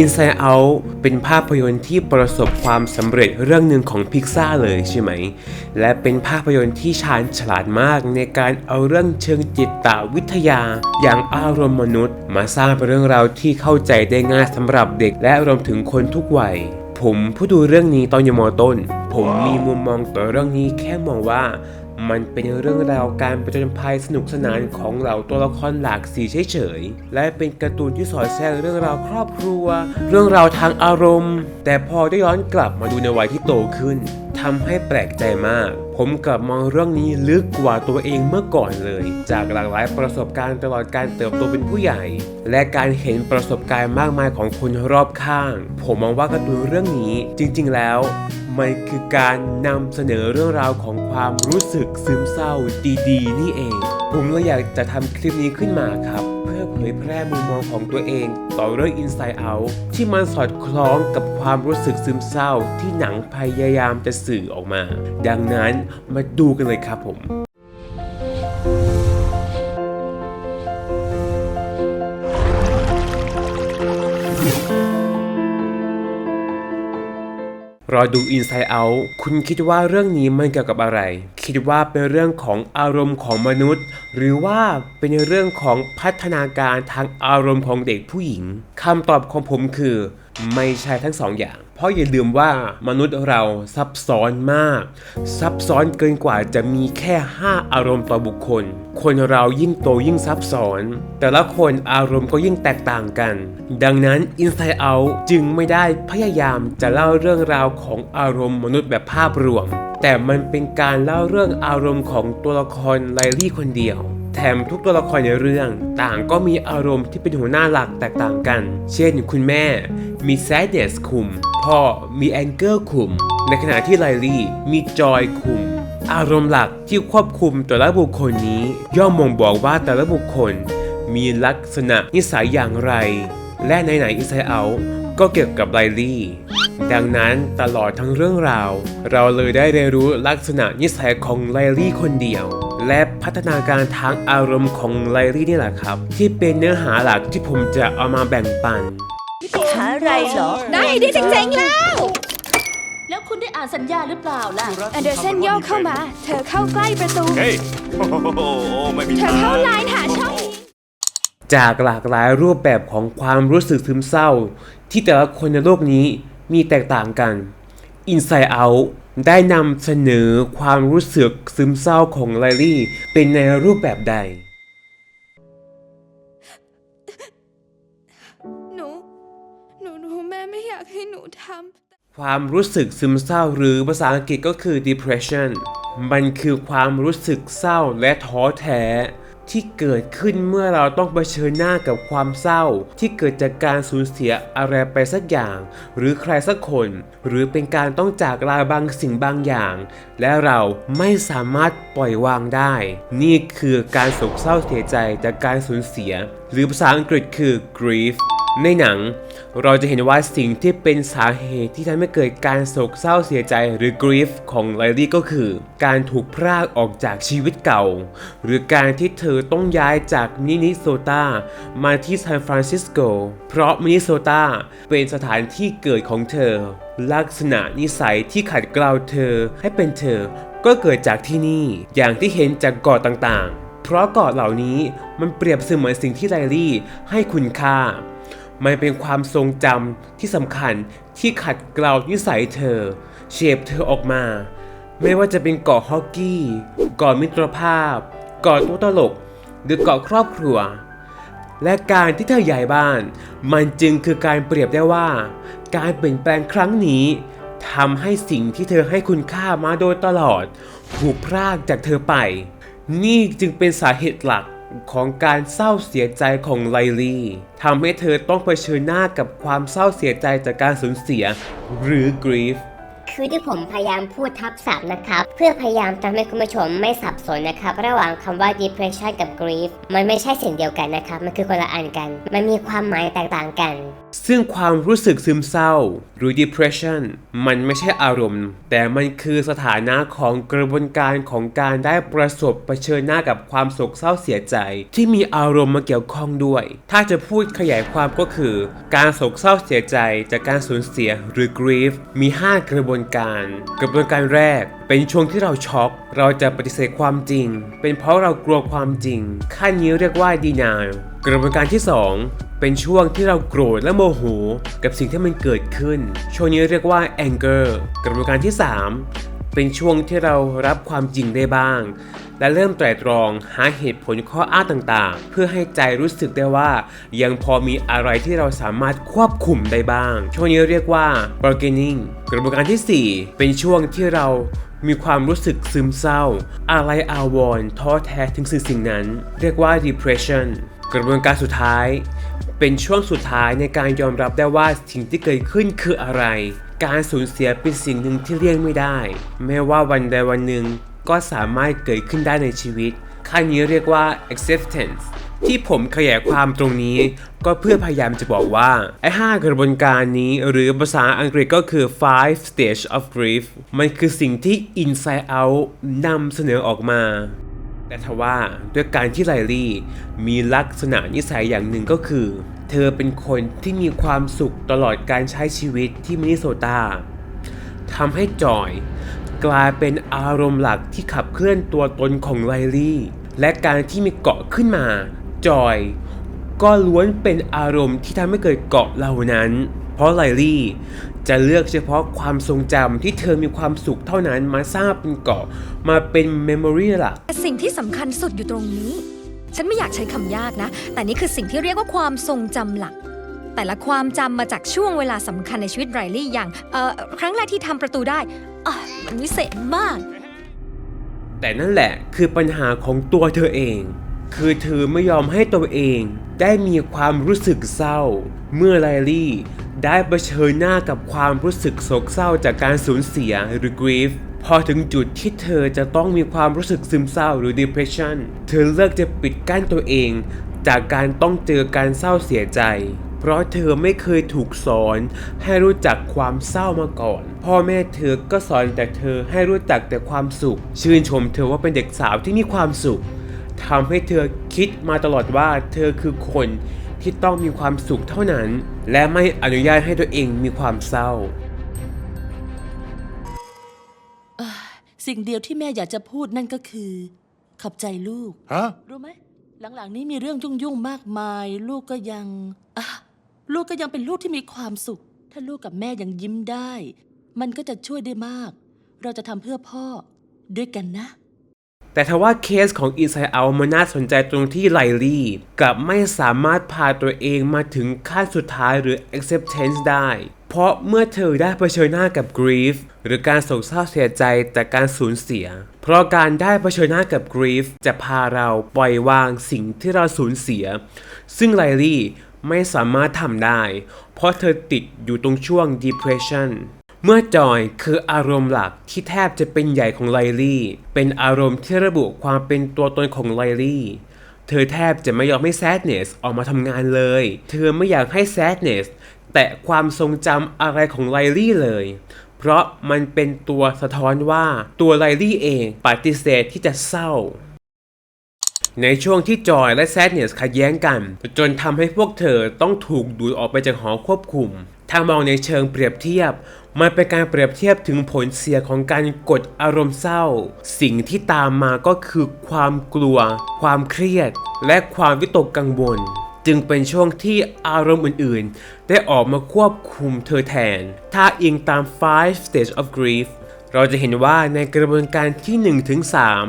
Inside Out เป็นภาพยนตร์ที่ประสบความสำเร็จเรื่องหนึ่งของพิกซ่าเลยใช่ไหม และเป็นภาพยนตร์ที่ชาญฉลาดมากในการเอาเรื่องเชิงจิตวิทยา อย่างอารมณ์มนุษย์ มาสร้างเป็นเรื่องราวที่เข้าใจได้ง่ายสำหรับเด็กและรวมถึงคนทุกวัย ผมผู้ดูเรื่องนี้ตอนอยู่มต้น ผมมีมุมมองต่อเรื่องนี้แค่มองว่า มันเป็นเรื่องราวการประจนภัยสนุกสนานของเหล่าตัวละครหลากสีเฉยๆ และเป็นการ์ตูนที่สอดแทรกเรื่องราวครอบครัว เรื่องราวทางอารมณ์ แต่พอได้ย้อนกลับมาดูในวัยที่โตขึ้นทำให้แปลกใจมาก ผมกลับมองเรื่องนี้ลึกกว่าตัวเองเมื่อก่อนเลย จากหลากหลายประสบการณ์ตลอดการเติบโตเป็นผู้ใหญ่ และการเห็นประสบการณ์มากมายของคนรอบข้าง ผมมองว่าการ์ตูนเรื่องนี้จริง ๆ แล้ว มันคือการนำเสนอเรื่องราวของความรู้สึกซึมเศร้าดีๆ นี่เอง ผมเลยอยากจะทำคลิปนี้ขึ้นมาครับ เพื่อเผยแพร่มุมมองของตัวเอง ต่อเรื่อง Inside Out ที่มันสอดคล้องกับความรู้สึกซึมเศร้าที่หนังพยายามจะสื่อออกมา ดังนั้นมาดูกันเลยครับผม รอดู Inside Out คุณคิดว่าเรื่องนี้มันเกี่ยวกับอะไร คิดว่าเป็นเรื่องของอารมณ์ของมนุษย์ หรือว่าเป็นเรื่องของพัฒนาการทางอารมณ์ของเด็กผู้หญิงคำตอบของผมคือ ไม่ใช่ทั้งสองอย่าง เพราะอย่าลืมว่ามนุษย์เราซับซ้อนมาก ซับซ้อนเกินกว่าจะมีแค่ 5 อารมณ์ต่อบุคคล คนเรายิ่งโตยิ่งซับซ้อน แต่ละคนอารมณ์ก็ยิ่งแตกต่างกัน ดังนั้น Inside Out จึงไม่ได้พยายามจะเล่าเรื่องราวของอารมณ์มนุษย์แบบภาพรวม แต่มันเป็นการเล่าเรื่องอารมณ์ของตัวละครไลลี่คนเดียว แถมทุกตัวละครในเรื่อง ต่างก็มีอารมณ์ที่เป็นหัวหน้าหลักแตกต่างกัน เช่นคุณแม่มี sadness คุม พ่อมี anger คุม ในขณะที่ไลลี่มี joy คุม อารมณ์หลักที่ควบคุมแต่ละบุคคลนี้ ย่อมมองบอกว่าแต่ละบุคคล มีลักษณะนิสัยอย่างไร และในไหน Inside Out ก็เกี่ยวกับไลลี่ ดังนั้นตลอดทั้งเรื่องราว เราเลยได้เรียนรู้ลักษณะนิสัยของไลลี่คนเดียว และพัฒนาการทางอารมณ์ของไลลี่นี่แหละครับ ที่เป็นเนื้อหาหลักที่ผมจะเอามาแบ่งปันหาอะไรเหรอ ได้ดิเจ๋งๆแล้ว แล้วคุณได้อ่านสัญญาหรือเปล่าล่ะ แอนเดอร์สันย่อเข้ามา เธอเข้าใกล้ประตู เฮ้ยโอ้โหไม่มีเธอเข้าไลน์หาช่องนี้จากหลากหลายรูปแบบของความรู้สึกซึมเศร้า ที่แต่ละคนในโลกนี้มีแตกต่างกัน Inside Out ได้นำเสนอความรู้สึกซึมเศร้าของไลลี่ เป็นในรูปแบบใด หนู หนูรู้แม่ไม่อยากให้หนูทความรู้สึกซึมเศร้าหรือภาษาอังกฤษก็คือ depression มันคือความรู้สึกเศร้าและท้อแท้ ที่เกิดขึ้นเมื่อเราต้องเผชิญหน้ากับความเศร้า ที่เกิดจากการสูญเสียอะไรไปสักอย่าง หรือใครสักคน หรือเป็นการต้องจากลาบางสิ่งบางอย่าง และเราไม่สามารถปล่อยวางได้ นี่คือการโศกเศร้าเสียใจจากการสูญเสีย หรือภาษาอังกฤษคือ grief ในหนัง เราจะเห็นว่าสิ่งที่เป็นสาเหตุที่ทำให้เกิดการโศกเศร้าเสียใจหรือ grief ของไลลี่ก็คือ การถูกพรากออกจากชีวิตเก่า หรือการที่เธอต้องย้ายจากมินนิโซตามาที่ซานฟรานซิสโก เพราะมินนิโซตาเป็นสถานที่เกิดของเธอ ลักษณะนิสัยที่ขัดเกลาเธอให้เป็นเธอ ก็เกิดจากที่นี่อย่างที่เห็นจากเกาะต่างๆ เพราะเกาะเหล่านี้มันเปรียบเสมือนสิ่งที่ไลลี่ให้คุณค่า มันเป็นความทรงจำที่สำคัญที่ขัดเกลานิสัยเธอ เชฟเธอออกมา ไม่ว่าจะเป็นเกาะฮอกกี้เกาะมิตรภาพเกาะตัวตลก หรือเกาะครอบครัว และการที่เธอย้ายบ้าน มันจึงคือการเปรียบได้ว่า การเปลี่ยนแปลงครั้งนี้ทำให้สิ่งที่เธอให้คุณค่ามาโดยตลอด ถูกพรากจากเธอไป นี่จึงเป็นสาเหตุหลัก ของการเศร้าเสียใจของไลลี่ทำให้เธอต้องเผชิญหน้ากับความเศร้าเสียใจจากการสูญเสีย หรือ grief คือที่ผมพยายามพูดทับศัพท์นะครับ เพื่อพยายามทำให้คุณผู้ชมไม่สับสนนะครับ ระหว่างคำว่า depression กับ grief มันไม่ใช่สิ่งเดียวกันนะครับ มันคือคนละอันกัน มันมีความหมายแตกต่างกัน ซึ่งความรู้สึกซึมเศร้า หรือ depression มันไม่ใช่อารมณ์ แต่มันคือสถานะของกระบวนการของการได้ประสบเผชิญหน้ากับความโศกเศร้าเสียใจ ที่มีอารมณ์มาเกี่ยวข้องด้วย ถ้าจะพูดขยายความก็คือ การโศกเศร้าเสียใจจากการสูญเสียหรือ grief มี 5 กระบวนการ กระบวนการแรกเป็นช่วงที่เราช็อก เราจะปฏิเสธความจริง เป็นเพราะเรากลัวความจริง ขั้นนี้เรียกว่า denial กระบวนการที่ 2 เป็นช่วงที่เราโกรธและโมโห กับสิ่งที่มันเกิดขึ้น ช่วงนี้เรียกว่า anger กระบวนการที่ 3 เป็นช่วงที่เรารับความจริงได้บ้าง และเริ่มไตร่ตรองหาเหตุผลข้ออ้างต่างๆ เพื่อให้ใจรู้สึกได้ว่า ยังพอมีอะไรที่เราสามารถควบคุมได้บ้าง ช่วงนี้เรียกว่า bargaining กระบวนการทีสี่4 เป็นช่วงที่เรามีความรู้สึกซึมเศร้า อะไรอาวรณ์ท้อแท้ถึงสิ่งสิ่งนั้น เรียกว่า depression กระบวนการสุดท้าย เป็นช่วงสุดท้ายในการยอมรับได้ว่าสิ่งที่เกิดขึ้นคืออะไร การสูญเสียเป็นสิ่งหนึ่งที่เลี่ยงไม่ได้ แม้ว่าวันใดวันหนึ่งก็สามารถเกิดขึ้นได้ในชีวิตขั้นนี้เรียกว่า acceptance ที่ผมขยายความตรงนี้ ก็เพื่อพยายามจะบอกว่า ไอ้ห้ากระบวนการนี้หรือภาษาอังกฤษก็คือ five stage of grief มันคือสิ่งที่ inside out นำเสนอออกมา แต่ทว่าด้วยการที่ไลลี่มีลักษณะนิสัยอย่างหนึ่งก็คือ เธอเป็นคนที่มีความสุขตลอดการใช้ชีวิตที่มินนิโซตาทำให้จอยกลายเป็นอารมณ์หลักที่ขับเคลื่อนตัวตนของไลลี่ และการที่มีเกาะขึ้นมา จอย ก็ล้วนเป็นอารมณ์ที่ทำให้เกิดเกาะเหล่านั้น เพราะไลลี่จะเลือกเฉพาะความทรงจำที่เธอมีความสุขเท่านั้นมาสร้างเป็นเกาะมาเป็นเมมโมรีหลัก แต่สิ่งที่สำคัญสุดอยู่ตรงนี้ ฉันไม่อยากใช้คำยากนะ แต่นี่คือสิ่งที่เรียกว่าความทรงจำหลัก แต่ละความจำมาจากช่วงเวลาสำคัญในชีวิตไรลี่อย่างเอ่อครั้งแรกที่ทำประตูได้อะมันวิเศษมาก แต่นั่นแหละคือปัญหาของตัวเธอเอง คือเธอไม่ยอมให้ตัวเองได้มีความรู้สึกเศร้า เมื่อไลลี่ ได้เผชิญหน้ากับความรู้สึกโศกเศร้าจากการสูญเสียหรือ grief พอถึงจุดที่เธอจะต้องมีความรู้สึกซึมเศร้าหรือ depression เธอเลือกจะปิดกั้นตัวเอง จากการต้องเจอการเศร้าเสียใจ เพราะเธอไม่เคยถูกสอนให้รู้จักความเศร้ามาก่อน พ่อแม่เธอก็สอนแต่เธอให้รู้จักแต่ความสุข ชื่นชมเธอว่าเป็นเด็กสาวที่มีความสุขทำให้เธอคิดมาตลอดว่าเธอคือคน ที่ต้องมีความสุขเท่านั้น และไม่อนุญาตให้ตัวเองมีความเศร้า สิ่งเดียวที่แม่อยากจะพูดนั่นก็คือ ขอบใจลูก ฮะ รู้ไหม หลังๆนี้มีเรื่องยุ่งๆมากมาย ลูกก็ยังอะลูกก็ยังเป็นลูกที่มีความสุข ถ้าลูกกับแม่ยังยิ้มได้ มันก็จะช่วยได้มาก เราจะทำเพื่อพ่อด้วยกันนะ แต่ทว่าเคสของ Inside Out มันน่าสนใจตรงที่ไลลี่กลับไม่สามารถพาตัวเองมาถึงขั้นสุดท้ายหรือ acceptance ได้ เพราะเมื่อเธอได้เผชิญหน้ากับ grief หรือการโศกเศร้าเสียใจจากการสูญเสีย เพราะการได้เผชิญหน้ากับ grief จะพาเราปล่อยวางสิ่งที่เราสูญเสีย ซึ่งไลลี่ไม่สามารถทำได้ เพราะเธอติดอยู่ตรงช่วง depression เมื่อจอยคืออารมณ์หลักที่แทบจะเป็นใหญ่ของไลลี่ เป็นอารมณ์ที่ระบุความเป็นตัวตนของไลลี่ เธอแทบจะไม่ยอมให้ sadness ออกมาทำงานเลย เธอไม่อยากให้ sadness แตะความทรงจำอะไรของไลลี่เลย เพราะมันเป็นตัวสะท้อนว่าตัวไลลี่เองปฏิเสธที่จะเศร้าในช่วงที่จอยและแซดเนสขัดแย้งกัน จนทำให้พวกเธอต้องถูกดูดออกไปจากหอควบคุม ถ้ามองในเชิงเปรียบเทียบ มันเป็นการเปรียบเทียบถึงผลเสียของการกดอารมณ์เศร้า สิ่งที่ตามมาก็คือความกลัว ความเครียด และความวิตกกังวลจึงเป็นช่วงที่อารมณ์อื่นๆ ได้ออกมาควบคุมเธอแทน ถ้าอิงตาม five stage of grief เราจะเห็นว่าในกระบวนการที่1ถึง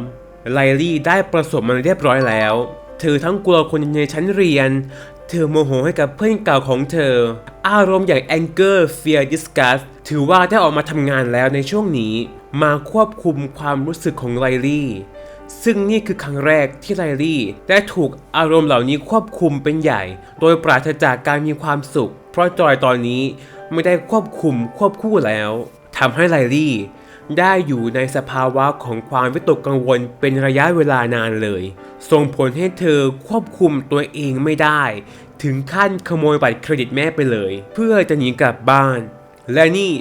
3ไลลี่ได้ประสบมันเรียบร้อยแล้ว เธอทั้งกลัวคนในชั้นเรียน เธอโมโหให้กับเพื่อนเก่าของเธอ อารมณ์อย่าง anger fear disgust ถือว่าได้ออกมาทำงานแล้วในช่วงนี้ มาควบคุมความรู้สึกของไลลี่ ซึ่งนี่คือครั้งแรกที่ไลลี่ ได้ถูกอารมณ์เหล่านี้ควบคุมเป็นใหญ่ โดยปราศจากการมีความสุข เพราะจอยตอนนี้ไม่ได้ควบคุมควบคู่แล้วทำให้ไลลี่ ได้อยู่ในสภาวะของความวิตกกังวลเป็นระยะเวลานานเลย ส่งผลให้เธอควบคุมตัวเองไม่ได้ ถึงขั้นขโมยบัตรเครดิตแม่ไปเลย เพื่อจะหนีกลับบ้าน และนี่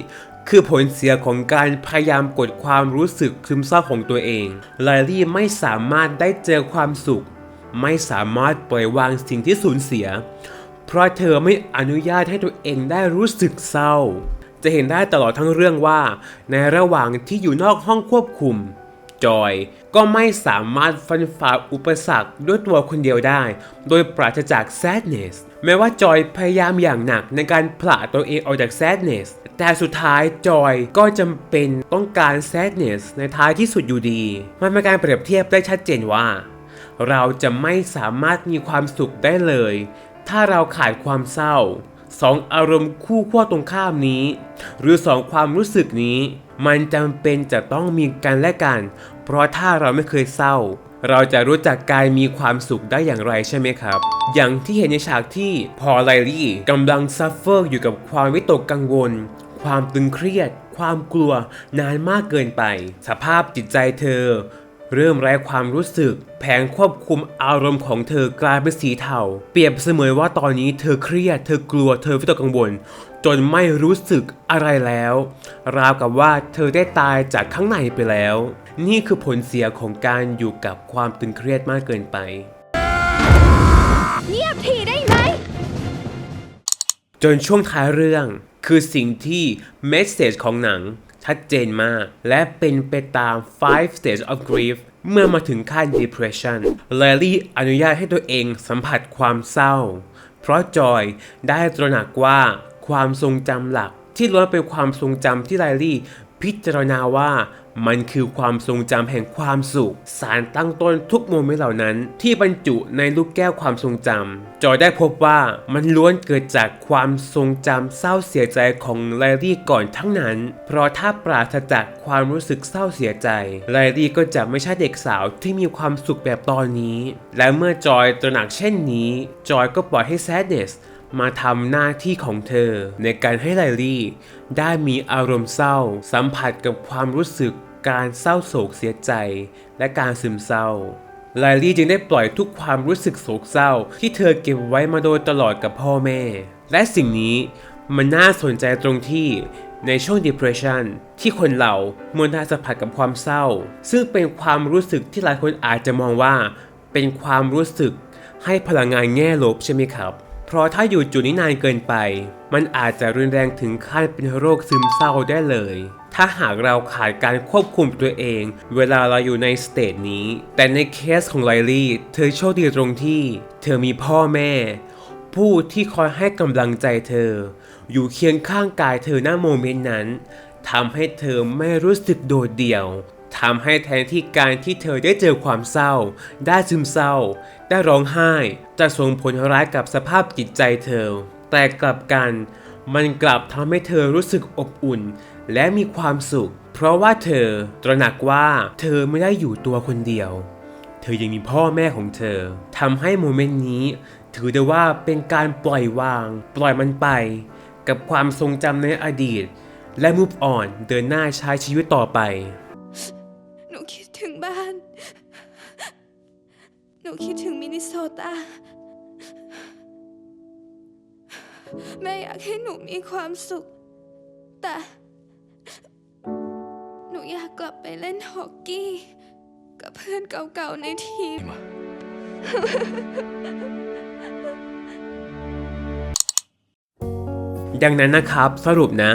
คือผลเสียของการพยายามกดความรู้สึกซึมเศร้าของตัวเองไลลี่ไม่สามารถได้เจอความสุข ไม่สามารถปล่อยวางสิ่งที่สูญเสีย เพราะเธอไม่อนุญาตให้ตัวเองได้รู้สึกเศร้า จะเห็นได้ตลอดทั้งเรื่องว่า ในระหว่างที่อยู่นอกห้องควบคุม จอยก็ไม่สามารถฟันฝ่าอุปสรรคด้วยตัวคนเดียวได้ โดยปราศจาก sadness แม้ว่าจอยพยายามอย่างหนักในการผละตัวเองออกจาก sadness แต่สุดท้ายจอยก็จำเป็นต้องการ sadness ในท้ายที่สุดอยู่ดี มันเป็นการเปรียบเทียบได้ชัดเจนว่า เราจะไม่สามารถมีความสุขได้เลย ถ้าเราขาดความเศร้า สองอารมณ์คู่ขั้วตรงข้ามนี้ หรือสองความรู้สึกนี้ มันจำเป็นจะต้องมีกันและกัน เพราะถ้าเราไม่เคยเศร้า เราจะรู้จักการมีความสุขได้อย่างไรใช่ไหมครับ อย่างที่เห็นในฉากที่พอไลลี่กำลังซัฟเฟอร์อยู่กับความวิตกกังวล ความตึงเครียด ความกลัวนานมากเกินไป สภาพจิตใจเธอ เริ่มไร้ความรู้สึก แผงควบคุมอารมณ์ของเธอกลายเป็นสีเทาเปรียบเสมือนว่าตอนนี้เธอเครียด เธอกลัวเธอวิตกกังวล จนไม่รู้สึกอะไรแล้ว ราวกับว่าเธอได้ตายจากข้างในไปแล้ว นี่คือผลเสียของการอยู่กับความตึงเครียดมากเกินไป เงียบทีได้ไหม จนช่วงท้ายเรื่องคือสิ่งที่เมสเซจของหนัง ชัดเจนมาก และเป็นไปตาม five stages of grief เมื่อมาถึงขั้น depression แลลี่อนุญาตให้ตัวเองสัมผัสความเศร้า เพราะจอยได้ตระหนักว่าความทรงจำหลักที่ล้วนเป็นความทรงจำที่ไลลี่พิจารณาว่า มันคือความทรงจำแห่งความสุข สารตั้งต้นทุกโมเมนต์เหล่านั้น ที่บรรจุในลูกแก้วความทรงจำจอยได้พบว่ามันล้วนเกิดจากความทรงจำเศร้าเสียใจของไลลี่ก่อนทั้งนั้น เพราะถ้าปราศจากความรู้สึกเศร้าเสียใจไลลี่ก็จะไม่ใช่เด็กสาวที่มีความสุขแบบตอนนี้ และเมื่อจอยตระหนักเช่นนี้ จอยก็ปล่อยให้ sadness มาทำหน้าที่ของเธอ ในการให้ไลลี่ ได้มีอารมณ์เศร้า สัมผัสกับความรู้สึกการเศร้าโศกเสียใจ และการซึมเศร้าไลลี่จึงได้ปล่อยทุกความรู้สึกโศกเศร้า ที่เธอเก็บไว้มาโดยตลอดกับพ่อแม่ และสิ่งนี้มันน่าสนใจตรงที่ในช่วง depression ที่คนเราเมื่อได้สัมผัสกับความเศร้า ซึ่งเป็นความรู้สึกที่หลายคนอาจจะมองว่า เป็นความรู้สึกให้พลังงานแง่ลบใช่ไหมครับ เพราะถ้าอยู่จุดนี้นานเกินไป มันอาจจะรุนแรงถึงขั้นเป็นโรคซึมเศร้าได้เลย ถ้าหากเราขาดการควบคุมตัวเอง เวลาเราอยู่ในสเตจนี้ แต่ในเคสของไลลี่ เธอโชคดีตรงที่ เธอมีพ่อแม่ ผู้ที่คอยให้กำลังใจเธอ อยู่เคียงข้างกายเธอหน้าโมเมนต์นั้นทำให้เธอไม่รู้สึกโดดเดี่ยว ทำให้แทนที่การที่เธอได้เจอความเศร้า ได้ซึมเศร้า ได้ร้องไห้ จะส่งผลร้ายกับสภาพจิตใจเธอ แต่กลับกัน มันกลับทำให้เธอรู้สึกอบอุ่น และมีความสุข เพราะว่าเธอตระหนักว่าเธอไม่ได้อยู่ตัวคนเดียว เธอยังมีพ่อแม่ของเธอทำให้โมเมนต์นี้ ถือได้ว่าเป็นการปล่อยวาง ปล่อยมันไป กับความทรงจำในอดีต และ move on เดินหน้าใช้ชีวิตต่อไป หนูคิดถึงมินนิโซตา แม่อยากให้หนูมีความสุข แต่ หนูอยากกลับไปเล่นฮอกกี้ กับเพื่อนเก่าๆในทีมดังนั้นนะครับสรุปนะ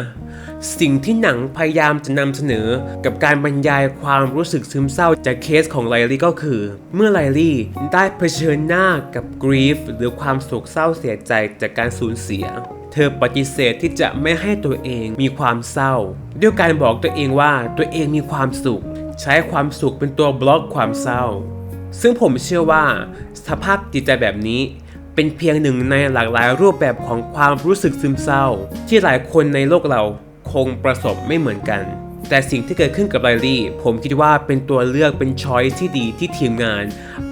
สิ่งที่หนังพยายามจะนำเสนอกับการบรรยายความรู้สึกซึมเศร้าจากเคสของไลลี่ก็คือ เมื่อไลลี่ได้เผชิญหน้ากับกรีฟหรือความโศกเศร้าเสียใจจากการสูญเสีย เธอปฏิเสธที่จะไม่ให้ตัวเองมีความเศร้า ด้วยการบอกตัวเองว่าตัวเองมีความสุข ใช้ความสุขเป็นตัวบล็อกความเศร้า ซึ่งผมเชื่อว่า สภาพจิตใจแบบนี้เป็นเพียงหนึ่งในหลากหลายรูปแบบของความรู้สึกซึมเศร้า ที่หลายคนในโลกเรา คงประสบไม่เหมือนกัน แต่สิ่งที่เกิดขึ้นกับไลลี่ ผมคิดว่าเป็นตัวเลือกเป็นช้อยที่ดีที่ทีมงาน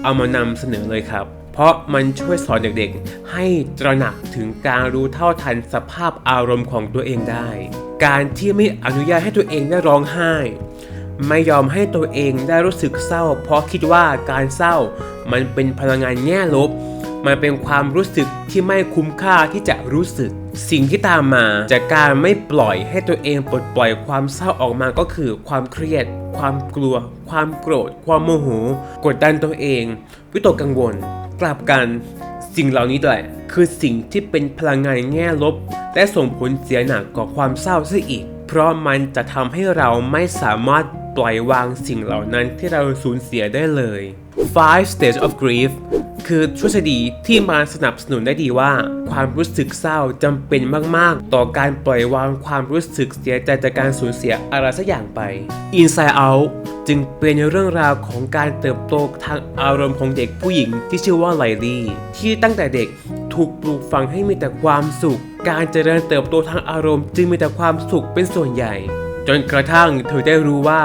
เอามานำเสนอเลยครับ เพราะมันช่วยสอนเด็กๆ ให้ตระหนักถึงการรู้เท่าทันสภาพอารมณ์ของตัวเองได้ การที่ไม่อนุญาตให้ตัวเองได้ร้องไห้ ไม่ยอมให้ตัวเองได้รู้สึกเศร้า เพราะคิดว่าการเศร้า มันเป็นพลังงานแง่ลบ มันเป็นความรู้สึกที่ไม่คุ้มค่าที่จะรู้สึก สิ่งที่ตามมาจากการไม่ปล่อยให้ตัวเองปลดปล่อยความเศร้าออกมาก็คือความเครียด ความกลัว ความโกรธ ความโมโห กดดันตัวเอง วิตกกังวล กลับกัน สิ่งเหล่านี้แหละคือสิ่งที่เป็นพลังงานแง่ลบ และส่งผลเสียหนักก่อความเศร้าซะอีก เพราะมันจะทำให้เราไม่สามารถปล่อยวางสิ่งเหล่านั้นที่เราสูญเสียได้เลย Five Stages of Grief คือทฤษฎีที่มาสนับสนุนได้ดีว่า ความรู้สึกเศร้าจำเป็นมาก ๆ ต่อการปล่อยวางความรู้สึกเสียใจจากการสูญเสียอะไรสักอย่างไป Inside Out จึงเป็นเรื่องราวของการเติบโตทางอารมณ์ของเด็กผู้หญิงที่ชื่อว่าไลลี่ที่ตั้งแต่เด็กถูกปลูกฝังให้มีแต่ความสุข การเจริญเติบโตทางอารมณ์ จึงมีแต่ความสุขเป็นส่วนใหญ่ จนกระทั่งเธอได้รู้ว่า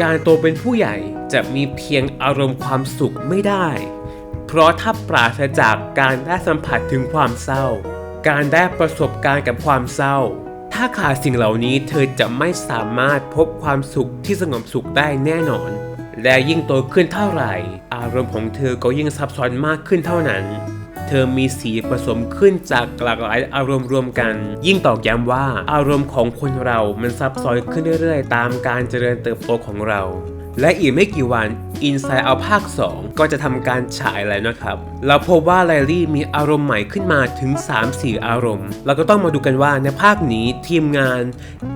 การโตเป็นผู้ใหญ่จะมีเพียงอารมณ์ความสุขไม่ได้ เพราะถ้าปราศจากการได้สัมผัสถึงความเศร้า การได้ประสบการณ์กับความเศร้า ถ้าขาดสิ่งเหล่านี้เธอจะไม่สามารถพบความสุขที่สงบสุขได้แน่นอน และยิ่งโตขึ้นเท่าไหร่ อารมณ์ของเธอก็ยิ่งซับซ้อนมากขึ้นเท่านั้น เธอมีสีผสมขึ้นจากหลากหลายอารมณ์รวมกัน ยิ่งตอกย้ำว่าอารมณ์ของคนเรามันซับซ้อนขึ้นเรื่อยๆ ตามการเจริญเติบโตของเรา และอีกไม่กี่วัน Inside Out ภาค 2 ก็จะทำการฉายแล้วนะครับ เราพบว่าไลลี่มีอารมณ์ใหม่ขึ้นมาถึง 3-4 อารมณ์ เราก็ต้องมาดูกันว่าในภาคนี้ทีมงาน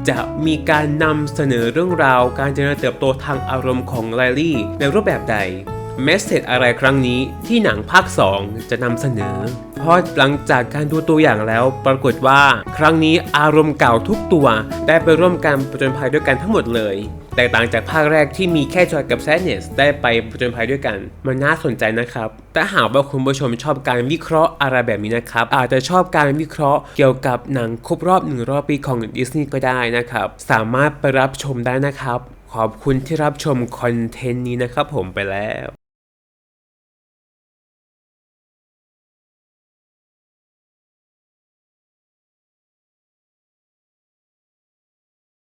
จะมีการนำเสนอเรื่องราว การเจริญเติบโตทางอารมณ์ของไลลี่ในรูปแบบใด เมสเซจอะไรครั้งนี้ที่หนังภาค 2 จะนำเสนอ เพราะหลังจากการดูตัวอย่างแล้วปรากฏว่า ครั้งนี้อารมณ์เก่าทุกตัวได้ไปร่วมกันประจนภัยด้วยกันทั้งหมดเลย แตกต่างจากภาคแรกที่มีแค่จอยกับแซนเนสได้ไปประจนภัยด้วยกัน มันน่าสนใจนะครับแต่หากว่าคุณผู้ชมชอบการวิเคราะห์อะไรแบบนี้นะครับ อาจจะชอบการวิเคราะห์เกี่ยวกับหนังครบรอบหนึ่งรอบปีของดิสนีย์ก็ได้นะครับ สามารถไปรับชมได้นะครับขอบคุณที่รับชมคอนเทนต์นี้นะครับผมไปแล้ว